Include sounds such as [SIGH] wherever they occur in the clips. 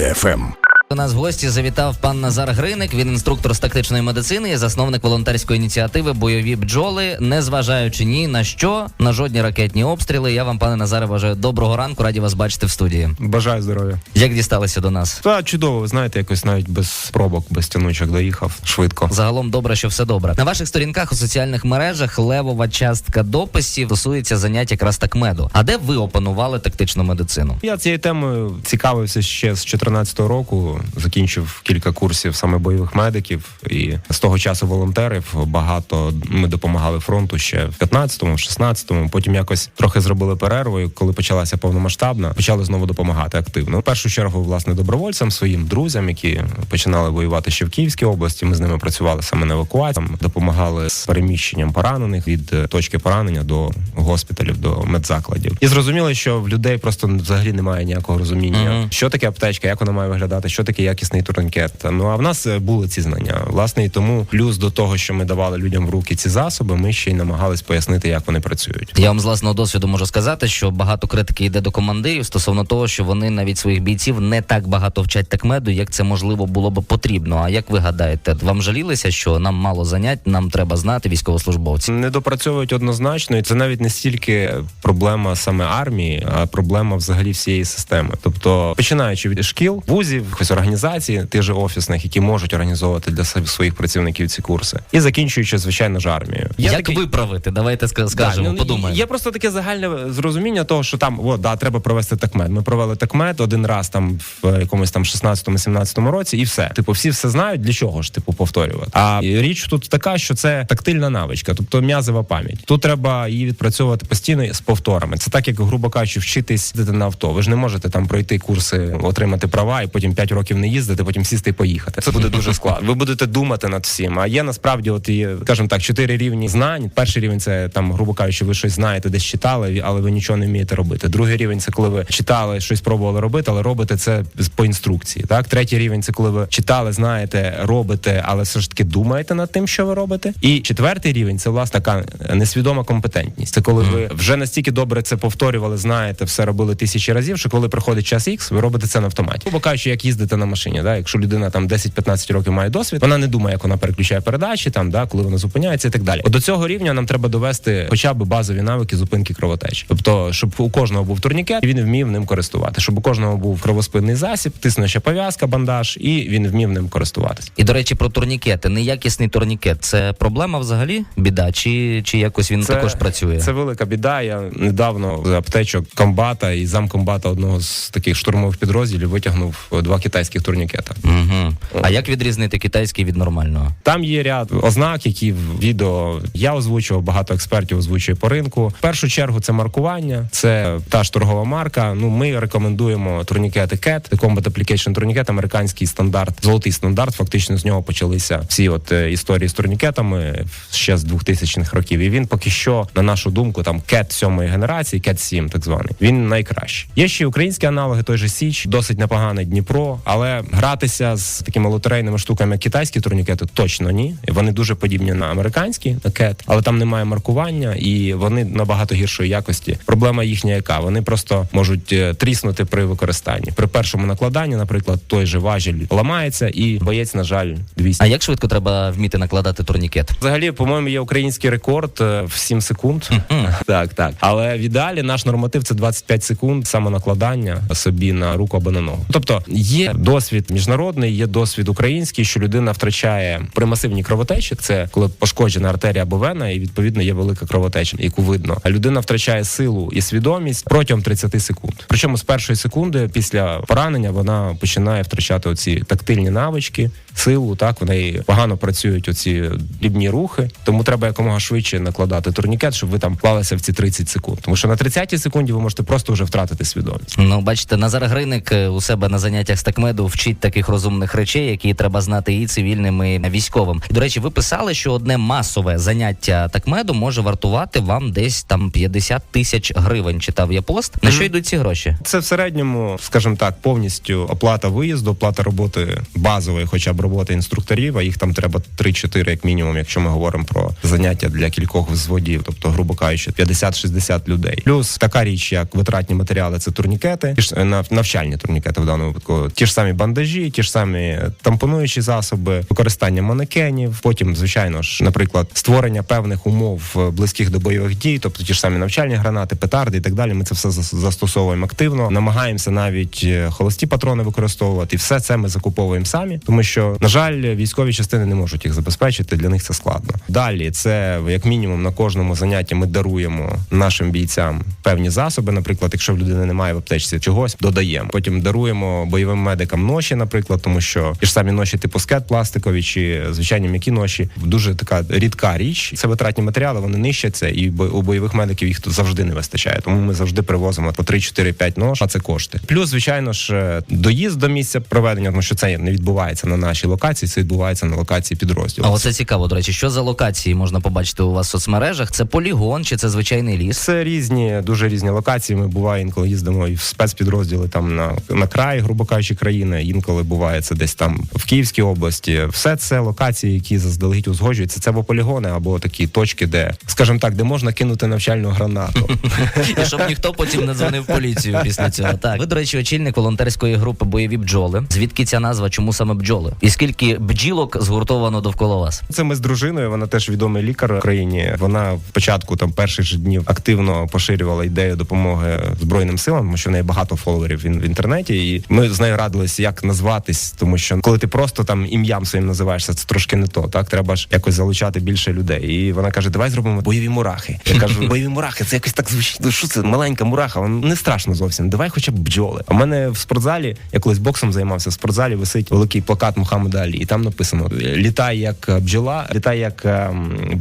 FM. У нас в гості завітав пан Назар Гриник. Він інструктор з тактичної медицини і засновник волонтерської ініціативи Бойові бджоли. Незважаючи ні на що, на жодні ракетні обстріли. Я вам, пане Назаре, бажаю доброго ранку. Раді вас бачити в студії. Бажаю здоров'я. Як дісталися до нас? Та чудово, ви знаєте, якось навіть без пробок, без тянучок доїхав швидко. Загалом добре, що все добре. На ваших сторінках у соціальних мережах левова частка дописів стосується занять якраз такмеду. А де ви опанували тактичну медицину? Я цією темою цікавився ще з 2014 року. Закінчив кілька курсів саме бойових медиків, і з того часу волонтерів багато ми допомагали фронту ще в 15-му, в 16-му. Потім якось трохи зробили перерву. і Коли почалася повномасштабна, почали знову допомагати активно. В першу чергу, власне, добровольцям, своїм друзям, які починали воювати ще в Київській області. Ми з ними працювали саме на евакуації, допомагали з переміщенням поранених від е, точки поранення до госпіталів, до медзакладів. І зрозуміли, що в людей просто взагалі немає ніякого розуміння, Мгм. що таке аптечка, як вона має виглядати, що таке якісний турнікет. Ну а в нас е, були ці знання. Власне, і тому плюс до того, що ми давали людям в руки ці засоби, ми ще й намагались пояснити, як вони працюють. Я вам з власного досвіду можу сказати, що багато критики йде до командирів стосовно того, що вони навіть своїх бійців не так багато вчать такмеду, як це можливо було би потрібно. А як ви гадаєте, вам жалілися, що нам мало занять, нам треба знати військовослужбовців? Не допрацьовують однозначно, і це навіть не стільки проблема саме армії, а проблема взагалі всієї системи. Тобто, починаючи від шкіл, вузів, організацій, тих же офісних, які можуть організовувати для своїх працівників ці курси, і закінчуючи, звичайно ж, армією. Є як такий- виправити? Давайте скажемо, Да, ну, подумаємо. Є просто таке загальне зрозуміння того, що там о, да, треба провести такмет. Ми провели такмет один раз там в якомусь там 16-17 році, і все. Типу, всі все знають, для чого ж типу повторювати. А річ тут така, що це тактильна навичка, тобто м'язова пам'ять. Тут треба її відпрацьовувати постійно з повторами. Це так, як грубо кажучи, вчитись на авто. Ви ж не можете там пройти курси, отримати права і потім 5 років не їздити, потім сісти і поїхати. Це буде дуже складно. Ви будете думати над всім. А є насправді, от і скажімо так, чотири рівні знань. Перший рівень це там, грубо кажучи, ви щось знаєте, десь читали, але ви нічого не вмієте робити. Другий рівень це коли ви читали, щось пробували робити, але робите це по інструкції. Так, третій рівень це коли ви читали, знаєте, робите, але все ж таки думаєте над тим, що ви робите. І четвертий рівень це власне така несвідома компетентність. Це коли ви вже настільки добре це повторювали, знаєте, все робили тисячі разів, що коли приходить час X, ви робите це на автоматі. Грубо кажучи, як їздити на машині. Да? Якщо людина там 10-15 років має досвід, вона не думає, як вона переключає передачі, там да, коли вона зупиняється і так далі. От до цього рівня нам треба довести хоча б базові навики зупинки кровотечі. Тобто, щоб у кожного був турнікет, і він вмів ним користувати, щоб у кожного був кровоспинний засіб, тиснуча пов'язка, бандаж, і він вмів ним користуватися. І до речі, про турнікети. Неякісний турнікет це проблема взагалі? Біда? Чи, чи якось він також працює? Це велика біда. Я недавно з аптечок комбата і замкомбата одного з таких штурмових підрозділів витягнув два китайських турнікета. Угу. А як відрізнити китайський від нормального? Там є ряд ознак, які в відео я озвучував, багато експертів озвучує по ринку. В першу чергу це маркування, це та ж торгова марка. Ну ми рекомендуємо турнікети CAT, Combat Application турнікет, американський стандарт, золотий стандарт. Фактично з нього почалися всі от е, історії з турнікетами ще з 2000-х років. І він поки що, на нашу думку, там CAT сьомої генерації, CAT 7 так званий. Він найкращий. Є ще українські аналоги, той же Січ, досить непоганий Дніпро, але гратися з такими лотерейними штуками, як китайські турнікети, точно ні. Вони дуже подібні на американські на CAT, але там немає маркування і вони набагато гіршої якості. Проблема їхня, яка вони просто можуть е, тріснути при використанні. При першому накладанні, наприклад, той же важіль ламається, і боєць, на жаль, 200 А як швидко треба вміти накладати турнікет? Взагалі, по-моєму, є український рекорд е, в 7 секунд. [LAUGHS] так, так. Але в ідеалі наш норматив це 25 секунд самонакладання собі на руку або на ногу. Тобто є досвід міжнародний, є досвід український, що людина втрачає при масивній кровотечі. Це коли пошкоджена артерія або вена, і відповідно є велика кровотеча, яку видно. А людина втрачає силу і свідомість протягом 30 секунд. Причому з першої секунди після поранення вона починає втрачати оці тактильні навички, силу. Так в неї погано працюють оці дрібні рухи. Тому треба якомога швидше накладати турнікет, щоб ви там вклалися в ці 30 секунд. Тому що на 30 секунді ви можете просто вже втратити свідомість. Ну, бачите, Назар Гриник е, у себе на заняттях з такмеду вчить таких розумних речей, які треба знати і цивільним, і військовим. До речі, ви писали, що одне масове заняття такмеду може вартувати вам десь там 50 тисяч гривень. Читав я пост. На що йдуть ці гроші? Це в середньому, скажімо так, повністю оплата виїзду, оплата роботи базової, хоча б роботи інструкторів. А їх там треба 3-4, як мінімум, якщо ми говоримо про заняття для кількох взводів, тобто, грубо кажучи, 50-60 людей. Плюс така річ, як витратні матеріали, це турнікети, е, навчальні турнікети в даному випадку. Ті ж самі бандажі, ті ж самі тампонуючі засоби, використання манекенів. Потім, звичайно ж, наприклад, створення певних умов е, близьких до бойових дій, тобто ті ж самі навчальні гранати, петарди і так далі. Ми це все зас- застосовуємо активно. Намагаємося навіть е, холості патрони використовувати. І все це ми закуповуємо самі, тому що на жаль, військові частини не можуть їх забезпечити. Для них це складно. Далі це як мінімум на кожному занятті ми даруємо нашим бійцям певні засоби. Наприклад, якщо в людини немає в аптечці чогось, додаємо. Потім даруємо бойовим медикам ноші, наприклад, тому що ті ж самі ноші типу скет пластикові чи звичайні м'які ноші дуже така рідка річ. Це витратні матеріали, вони нищаться, і у бойових медиків їх тут завжди не вистачає. Тому ми завжди привозимо по 3, 4, 5 нож, а це кошти. Плюс, звичайно ж, е, доїзд до місця проведення, тому що це не відбувається на нашій локації, це відбувається на локації підрозділу. А оце цікаво, до речі, що за локації можна побачити у вас в соцмережах? Це полігон чи це звичайний ліс? Це різні, дуже різні локації. Ми буває інколи їздимо і в спецпідрозділи там на, на край, грубо кажучи, країни. Інколи буває це десь там в Київській області. Все це локації, які заздалегідь узгоджуються. Це або полігони, або такі точки, де, скажімо так, де можна кинути навчальну гранату. І щоб ніхто потім не дзвонив поліцію після цього. Так, ви, до речі, очільник волонтерської групи бойові бджоли. Звідки ця назва? Чому саме бджоли? І скільки бджілок згуртовано довкола вас? Це ми з дружиною. Вона теж відомий лікар в Україні. Вона в початку там перших же днів активно поширювала ідею допомоги збройним силам, тому що в неї багато фоловерів в, інтернеті. І ми з нею радилися, як назватись, тому що коли ти просто там ім'ям своїм називаєшся, це трошки не то. Так треба ж якось залучати більше людей. І вона каже: Давай зробимо бойові мурахи. Я кажу, [LAUGHS] бойові мурахи, це якось так звучить. Ну що це маленька мураха? Вона не страшно зовсім. Давай хоча б бджоли. А в мене в спортзалі, я колись боксом займався. В спортзалі висить великий плакат Мухаммеда Алі, і там написано: літай як бджола, літай як ем,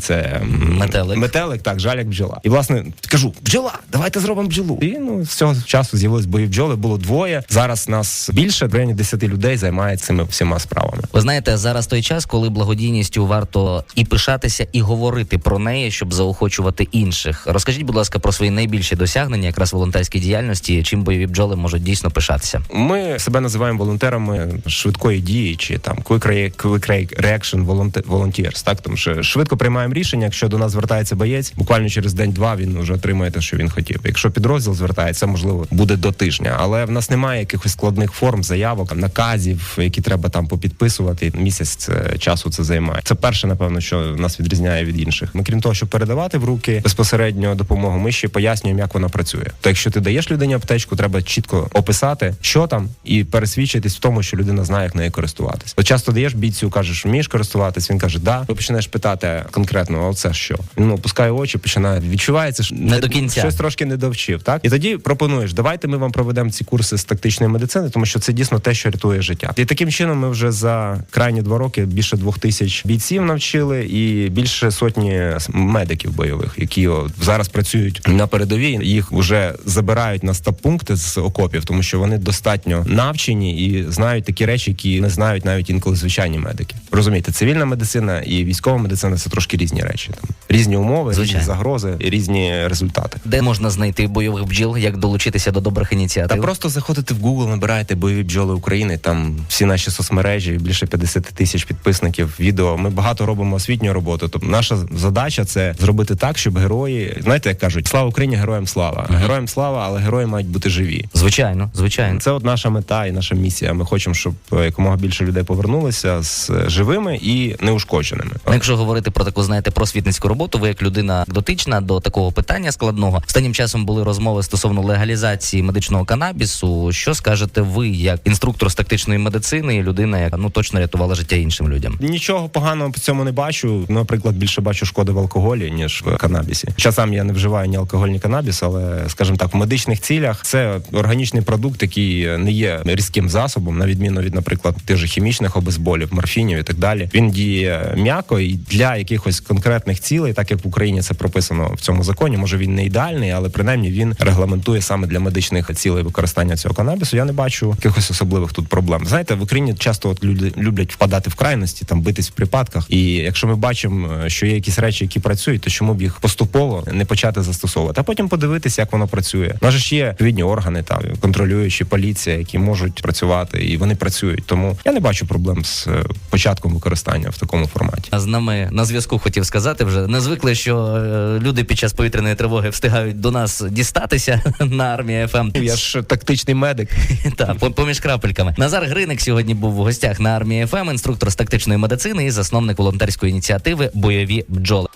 це ем, Метелик. Метелик, так, жаль як бджола. І власне кажу, бджола, давайте зробимо бджолу. І ну з цього часу з'явились бої бджоли. Було двоє. Зараз нас більше, в районі 10 людей займається цими всіма справами. Ви знаєте, зараз той час, коли благодійністю варто і пишатися, і говорити про неї, щоб заохочувати інших. Розкажіть, будь ласка, про свої найбільші досягнення якраз волонтерській діяльності, чим бойові бджоли можуть дійсно пишатися. Ми себе називаємо волонтерами швидкої дії чи там quick, rea- quick rea- reaction volunteers, так тому що швидко приймаємо рішення. Якщо до нас звертається боєць, буквально через день-два він вже отримує те, що він хотів. Якщо підрозділ звертається, можливо, буде до тижня, але в нас немає якихось складних форм, заявок, наказів, які треба там попідписувати. Місяць це, часу це займає. Це перше, напевно, що нас відрізняє від інших. Ми крім того, щоб передавати в руки безпосередньо допомогу, ми ще пояснюємо, як вона працює. То якщо ти даєш людині аптечку, треба чітко описати, що там, і пересвідчитись в тому, що людина знає, як неї нею користуватись. То часто даєш бійцю, кажеш, вмієш користуватись. Він каже, да. Ви починаєш питати конкретно, а це що? Він ну, опускає очі, починає відчувається, що Не до кінця. щось трошки не довчив. Так і тоді пропонуєш, давайте ми вам проведемо ці курси з тактичної медицини, тому що це дійсно те, що рятує життя. І таким чином ми вже за крайні два роки більше двох тисяч бійців навчили і більше сотні медиків бойових, які зараз працюють на передовій. Їх вже забирають на стаб-пункти з окопів, тому що вони достатньо навчені і знають такі речі, які не знають навіть інколи звичайні медики. Розумієте, цивільна медицина і військова медицина це трошки різні речі. Там різні умови, Звичайно. різні загрози, і різні результати. Де можна знайти бойових бджіл, як долучитися до добрих Та ініціатив? просто заходите в Google, набираєте бойові бджоли України. Там всі наші соцмережі, більше 50 тисяч підписників. Відео. Ми багато робимо освітню роботу. Тобто наша задача це зробити так, щоб герої, знаєте, як кажуть, слава Україні, героям слава. Героям слава, але герої мають бути живі. Звичайно, звичайно. Це от наша мета і наша місія. Ми хочемо, щоб е, якомога більше людей повернулися з е, живими і неушкодженими. Ну, Якщо говорити про таку, знаєте, просвітницьку роботу, ви як людина дотична до такого питання складного. Останнім часом були розмови стосовно легалізації медичного канабісу. Що скажете ви, як інструктор з тактичної медицини і людина, яка ну точно рятувала життя іншим людям? Нічого поганого по цьому не бачу. Наприклад, більше бачу шкоди в алкоголі ніж в канабісі. Хоча сам я не вживаю ні алкоголь, ні канабіс, але скажімо так, в медичних цілях це органічний продукт, який не є різким засобом, на відміну від, наприклад, тих же хімічних обезболів, морфінів і так далі. Він діє м'яко і для якихось конкретних цілей, так як в Україні це прописано в цьому законі. Може він не ідеальний, але принаймні він регламентує саме для медичних цілей використання цього канабісу. Я не бачу якихось особливих тут проблем. Знаєте, в Україні часто от люди люблять впадати в крайності, там битись в припадках. І якщо ми бачимо, що є якісь речі, які працюють, то чому б їх поступово не почати застосовувати, а потім подивитися, як воно працює. У нас ж є відповідні органи, там контролюючі поліція, які можуть працювати, і вони працюють. Тому я не бачу проблем з е, початком використання в такому форматі. А з нами на зв'язку хотів сказати вже не звикли, що е, люди під час повітряної тривоги встигають до нас дістатися [LAUGHS] на армії ФМ. Я ж тактичний медик. [LAUGHS] Та По- Поміж крапельками. Назар Гриник сьогодні був в гостях на армії ФМ, інструктор з тактичної медицини і засновник волонтерської ініціативи Бойові бджоли.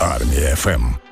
Армія ФМ.